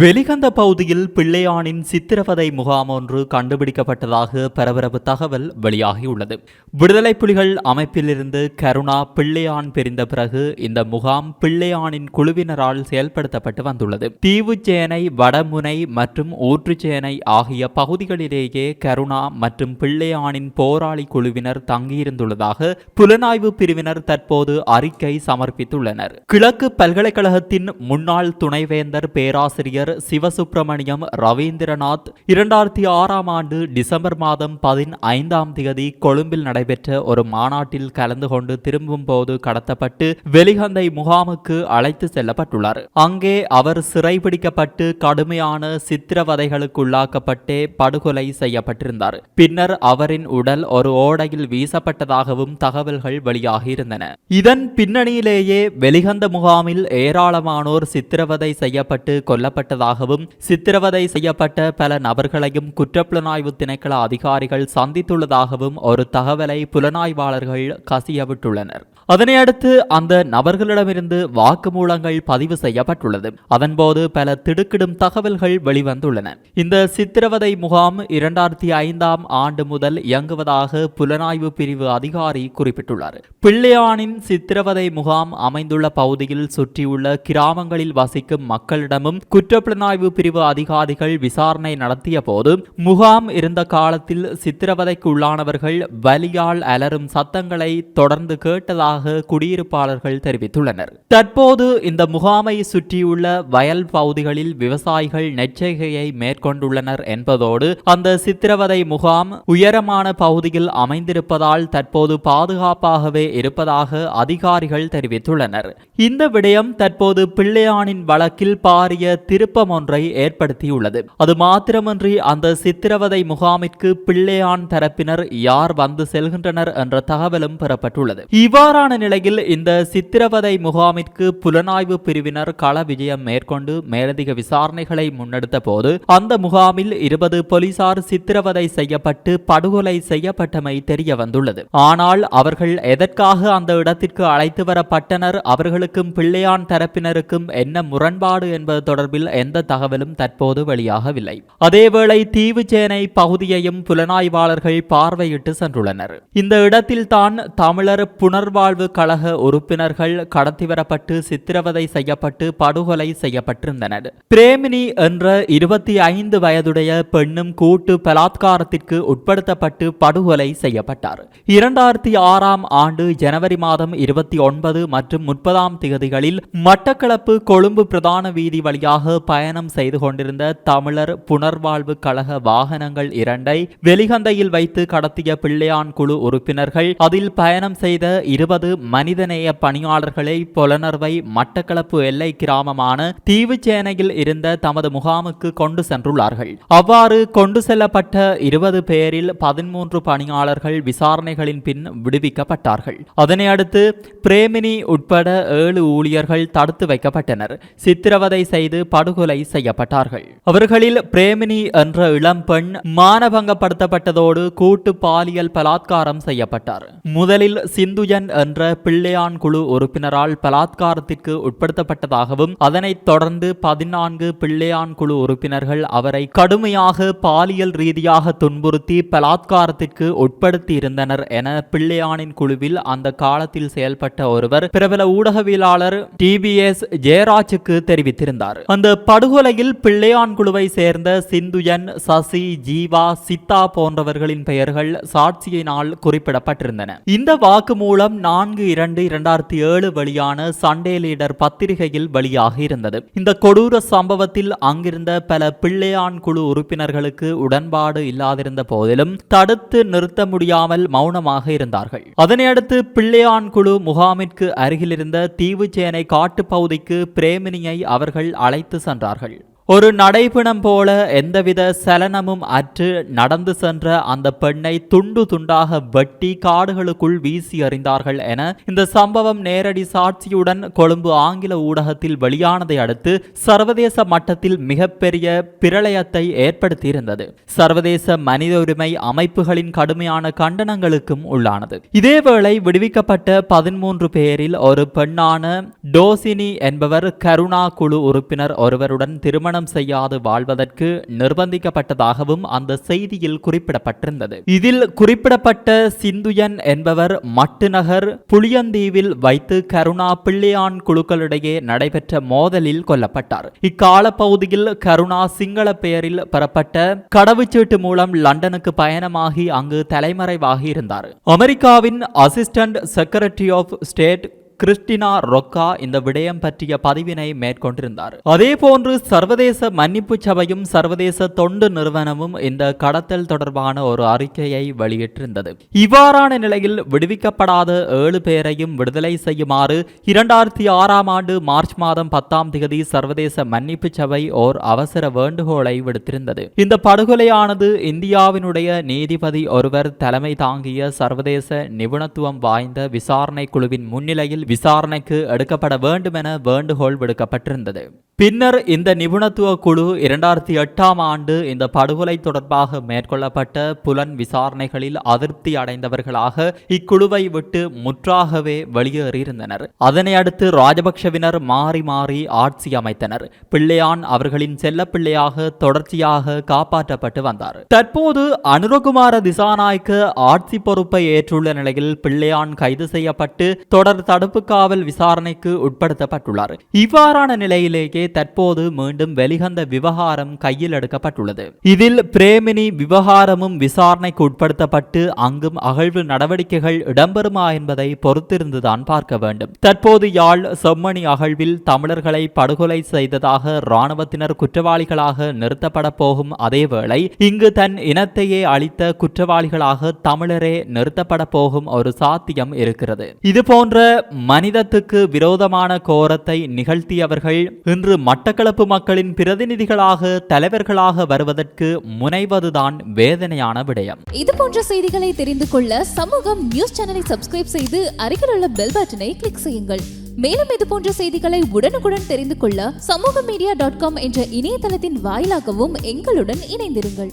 வெளிகந்த பகுதியில் பிள்ளையானின் சித்திரவதை முகாம் ஒன்று கண்டுபிடிக்கப்பட்டதாக பரபரப்பு தகவல் வெளியாகியுள்ளது. விடுதலை புலிகள் அமைப்பிலிருந்து கருணா பிள்ளையான் பிரிந்த பிறகு இந்த முகாம் பிள்ளையானின் குழுவினரால் செயல்படுத்தப்பட்டு வந்துள்ளது. தீவுச்சேனை வடமுனை மற்றும் ஊற்றுச்சேனை ஆகிய பகுதிகளிலேயே கருணா மற்றும் பிள்ளையானின் போராளி குழுவினர் தங்கியிருந்துள்ளதாக புலனாய்வு பிரிவினர் தற்போது அறிக்கை சமர்ப்பித்துள்ளனர். கிழக்கு பல்கலைக்கழகத்தின் முன்னாள் துணைவேந்தர் பேராசிரியர் சிவசுப்பிரமணியம் ரவீந்திரநாத் இரண்டாயிரத்தி ஆறாம் ஆண்டு டிசம்பர் மாதம் பதினைந்தாம் தேதி கொழும்பில் நடைபெற்ற ஒரு மாநாட்டில் கலந்து கொண்டு திரும்பும் போது கடத்தப்பட்டு வெளிகந்தை முகாமுக்கு அழைத்து செல்லப்பட்டுள்ளார். அங்கே அவர் சிறைபிடிக்கப்பட்டு கடுமையான சித்திரவதைகளுக்குள்ளாக்கப்பட்டே படுகொலை செய்யப்பட்டிருந்தார். பின்னர் அவரின் உடல் ஒரு ஓடையில் வீசப்பட்டதாகவும் தகவல்கள் வெளியாகியிருந்தன. இதன் பின்னணியிலேயே வெளிகந்த முகாமில் ஏராளமானோர் சித்திரவதை செய்யப்பட்டு செய்யப்பட்டதாகவும் சித்திரவதை செய்யப்பட்ட பல நபர்களையும் குற்றப்புலனாய்வு திணைக்கள அதிகாரிகள் சந்தித்துள்ளதாகவும் ஒரு தகவலை புலனாய்வாளர்கள் கசியவிட்டுள்ளனர். அதனையடுத்து அந்த நபர்களிடமிருந்து வாக்குமூலங்கள் பதிவு செய்யப்பட்டுள்ளது. அதன்போது பல திடுக்கிடும் தகவல்கள் வெளிவந்துள்ளன. இந்த சித்திரவதை முகாம் இரண்டாயிரத்தி ஐந்தாம் ஆண்டு முதல் இயங்குவதாக புலனாய்வு பிரிவு அதிகாரி குறிப்பிட்டுள்ளார். பிள்ளையானின் சித்திரவதை முகாம் அமைந்துள்ள பகுதியில் சுற்றியுள்ள கிராமங்களில் வசிக்கும் மக்களிடமும் குற்ற புலனாய்வு பிரிவு அதிகாரிகள் விசாரணை நடத்திய போது முகாம் இருந்த காலத்தில் சித்திரவதைக்கு உள்ளானவர்கள் வலியால் அலரும் சத்தங்களை தொடர்ந்து கேட்டதாக குடியிருப்பாளர்கள் தெரிவித்துள்ளனர். தற்போது இந்த முகாமை சுற்றியுள்ள வயல் பகுதிகளில் விவசாயிகள் நெச்சரிக்கையை மேற்கொண்டுள்ளனர் என்பதோடு அந்த சித்திரவதை முகாம் உயரமான பகுதியில் அமைந்திருப்பதால் தற்போது பாதுகாப்பாகவே இருப்பதாக அதிகாரிகள் தெரிவித்துள்ளனர். இந்த விடயம் தற்போது பிள்ளையானின் வழக்கில் பாரிய திருப்பம் ஒன்றை ஏற்படுத்தியுள்ளது. அது மாத்திரமன்றி அந்த சித்திரவதை முகாமிற்கு பிள்ளையான் தரப்பினர் யார் வந்து செல்கின்றனர் என்ற தகவலும் பெறப்பட்டுள்ளது. இவ்வாறான நிலையில் இந்த சித்திரவதை முகாமிற்கு புலனாய்வு பிரிவினர் கள விஜயம் மேற்கொண்டு மேலதிக விசாரணைகளை முன்னெடுத்த போது அந்த முகாமில் இருபது போலீசார் சித்திரவதை செய்யப்பட்டு படுகொலை செய்யப்பட்டமை தெரிய வந்துள்ளது ஆனால் அவர்கள் எதற்காக அந்த இடத்திற்கு அழைத்து வரப்பட்டனர்? அவர்களுக்கும் பிள்ளையான் தரப்பினருக்கும் என்ன முரண்பாடு என்பது தொடர்பில் எந்த தகவலும் தற்போது வெளியாகவில்லை. அதேவேளை தீவுச்சேனை பகுதியையும் புலனாய்வாளர்கள் பார்வையிட்டு சென்றுள்ளனர். இந்த இடத்தில்தான் தமிழர் புனர்வாழ்வு கழக உறுப்பினர்கள் கடத்திவரப்பட்டு சித்திரவதை செய்யப்பட்டு படுகொலை செய்யப்பட்டிருந்தனர். பிரேமினி என்ற இருபத்தி ஐந்து வயதுடைய பெண்ணும் கூட்டு பலாத்காரத்திற்கு உட்படுத்தப்பட்டு படுகொலை செய்யப்பட்டார். இரண்டாயிரத்தி ஆறாம் ஆண்டு ஜனவரி மாதம் இருபத்தி ஒன்பது மற்றும் முப்பதாம் தேதிகளில் மட்டக்களப்பு கொழும்பு பிரதான வீதி வழியாக பயணம் செய்து கொண்டிருந்த தமிழர் புனர்வாழ்வு கழக வாகனங்கள் இரண்டை வெளிகந்தையில் வைத்து கடத்திய பிள்ளையான் குழு உறுப்பினர்கள் அதில் பயணம் செய்த இருபது மனிதநேய பணியாளர்களை புலனர்வை மட்டக்களப்பு எல்லை கிராமமான தீவுச்சேனையில் இருந்த தமது முகாமுக்கு கொண்டு சென்றுள்ளார்கள். அவ்வாறு கொண்டு செல்லப்பட்ட இருபது பேரில் பதிமூன்று பணியாளர்கள் விசாரணைகளின் பின் விடுவிக்கப்பட்டார்கள். அதனையடுத்து பிரேமினி உட்பட ஏழு ஊழியர்கள் தடுத்து வைக்கப்பட்டனர். சித்திரவதை செய்து படுகொலை செய்யப்பட்டார்கள். அவர்களில் பிரேமினி என்ற இளம்பெண் மானபங்கப்படுத்தப்பட்டதோடு கூட்டு பாலியல் பலாத்காரம் செய்யப்பட்டார். முதலில் சிந்துயன் என்ற பிள்ளையான் குழு உறுப்பினரால் பலாத்காரத்திற்கு உட்படுத்தப்பட்டதாகவும் அதனைத் தொடர்ந்து பதினான்கு பிள்ளையான் குழு உறுப்பினர்கள் அவரை கடுமையாக பாலியல் ரீதியாக துன்புறுத்தி பலாத்காரத்திற்கு உட்படுத்தியிருந்தனர் என பிள்ளையானின் குழுவில் அந்த காலத்தில் செயல்பட்ட ஒருவர் பிரபல ஊடகவியலாளர் டிபிஎஸ் ஜெயராஜுக்கு தெரிவித்திருந்தார். அந்த படுகொலையில் பிள்ளையான் குழுவை சேர்ந்த சிந்துயன் சசி ஜீவா சித்தா போன்றவர்களின் பெயர்கள் சாட்சியினால் குறிப்பிடப்பட்டிருந்தன. இந்த வாக்குமூலம் நான்கு இரண்டு இரண்டாயிரத்தி ஏழு வெளியான சண்டே லீடர் பத்திரிகையில் வெளியாக இருந்தது. இந்த கொடூர சம்பவத்தில் அங்கிருந்த பல பிள்ளையான் குழு உறுப்பினர்களுக்கு உடன்பாடு இல்லாதிருந்த போதிலும் தடுத்து நிறுத்த முடியாமல் மௌனமாக இருந்தார்கள். அதனையடுத்து பிள்ளையான் குழு முகாமிற்கு அருகிலிருந்த தீவுச்சேனை காட்டுப்பகுதிக்கு பிரேமினியை அவர்கள் அழைத்து சென்றார்கள் ஒரு நடைபிணம் போல எந்தவித சலனமும் அற்று நடந்து சென்ற அந்த பெண்ணை துண்டு துண்டாக வெட்டி காடுகளுக்குள் வீசி அறிந்தார்கள் என இந்த சம்பவம் நேரடி சாட்சியுடன் கொழும்பு ஆங்கில ஊடகத்தில் வெளியானதை அடுத்து சர்வதேச மட்டத்தில் மிகப்பெரிய பிரளயத்தை ஏற்படுத்தியிருந்தது. சர்வதேச மனித உரிமை அமைப்புகளின் கடுமையான கண்டனங்களுக்கும் உள்ளானது. இதேவேளை விடுவிக்கப்பட்ட பதிமூன்று பேரில் ஒரு பெண்ணான டோசினி என்பவர் கருணா குழு உறுப்பினர் ஒருவருடன் திருமண திருமணம் செய்யாது வாழ்வதற்கு நிர்பந்திக்கப்பட்டதாகவும் அந்த செய்தியில் குறிப்பிடப்பட்டிருந்தது. இதில் குறிப்பிடப்பட்ட சிந்துயன் என்பவர் மட்டு நகர் புளியந்தீவில் வைத்து கருணா பிள்ளையான் குழுக்களிடையே நடைபெற்ற மோதலில் கொல்லப்பட்டார். இக்கால பகுதியில் கருணா சிங்கள பெயரில் பெறப்பட்ட கடவுச்சீட்டு மூலம் லண்டனுக்கு பயணமாகி அங்கு தலைமறைவாகி இருந்தார். அமெரிக்காவின் assistant secretary of state Christina Rocca இந்த விடயம் பற்றிய பதிவினை மேற்கொண்டிருந்தார். அதே போன்று சர்வதேச மன்னிப்பு சபையும் சர்வதேச தொண்டு நிறுவனமும் இந்த கடத்தல் தொடர்பான ஒரு அறிக்கையை வெளியிட்டிருந்தது. இவ்வாறான நிலையில் விடுவிக்கப்படாத ஏழு பேரையும் விடுதலை செய்யுமாறு இரண்டாயிரத்தி ஆறாம் ஆண்டு மார்ச் மாதம் பத்தாம் தேதி சர்வதேச மன்னிப்பு சபை ஓர் அவசர வேண்டுகோளை விடுத்திருந்தது. இந்த படுகொலையானது இந்தியாவினுடைய நீதிபதி ஒருவர் தலைமை தாங்கிய சர்வதேச நிபுணத்துவம் வாய்ந்த விசாரணை குழுவின் முன்னிலையில் விசாரணைக்கு எடுக்கப்பட வேண்டும் என வேண்டுகோள் விடுக்கப்பட்டிருந்தது. பின்னர் இந்த நிபுணத்துவ குழு இரண்டாயிரத்தி எட்டாம் ஆண்டு இந்த படுகொலை தொடர்பாக மேற்கொள்ளப்பட்ட புலன் விசாரணைகளில் அதிருப்தி அடைந்தவர்களாக இக்குழுவை விட்டு முற்றாகவே வெளியேறியிருந்தனர். அதனை அடுத்து ராஜபக்ஷவினர் மாறி மாறி ஆட்சி அமைத்தனர். பிள்ளையான் அவர்களின் செல்ல பிள்ளையாக தொடர்ச்சியாக காப்பாற்றப்பட்டு வந்தார். தற்போது அனுரகுமார திசாநாய்க்கு ஆட்சி பொறுப்பை ஏற்றுள்ள நிலையில் பிள்ளையான் கைது செய்யப்பட்டு தொடர் தடுப்பு காவல் விசாரணைக்கு உட்படுத்தப்பட்டுள்ளார். இவ்வாறான நிலையிலேயே தற்போது மீண்டும் வெளிகந்த விவகாரம் கையில் எடுக்கப்பட்டுள்ளது. இதில் பிரேமினி விவகாரமும் விசாரணைக்கு உட்படுத்தப்பட்டு அங்கும் அகழ்வு நடவடிக்கைகள் இடம்பெறுமா என்பதை பொறுத்திருந்துதான் பார்க்க வேண்டும். தற்போது யாழ் செம்மணி அகழ்வில் தமிழர்களை படுகொலை செய்ததாக இராணுவத்தினர் குற்றவாளிகளாக நிறுத்தப்பட போகும் அதேவேளை இங்கு தன் இனத்தையே அளித்த குற்றவாளிகளாக தமிழரே நிறுத்தப்பட போகும் ஒரு சாத்தியம் இருக்கிறது. இது போன்ற மனிதத்துக்கு விரோதமான கோரத்தை நிகழ்த்தியவர்கள் இன்று மட்டக்களப்பு மக்களின் பிரதிநிதிகளாக தலைவர்களாக வருவதற்கு முனைவதுதான் வேதனையான விடயம். இது போன்ற செய்திகளை தெரிந்து கொள்ள சமூகம் நியூஸ் சேனலை சப்ஸ்கிரைப் செய்து அருகில் உள்ள பெல் பட்டனை கிளிக் செய்யுங்கள். மேலும் இது போன்ற செய்திகளை உடனுக்குடன் தெரிந்து கொள்ள சமூக மீடியா டாட் காம் என்ற இணையதளத்தின் வாயிலாகவும் எங்களுடன் இணைந்திருங்கள்.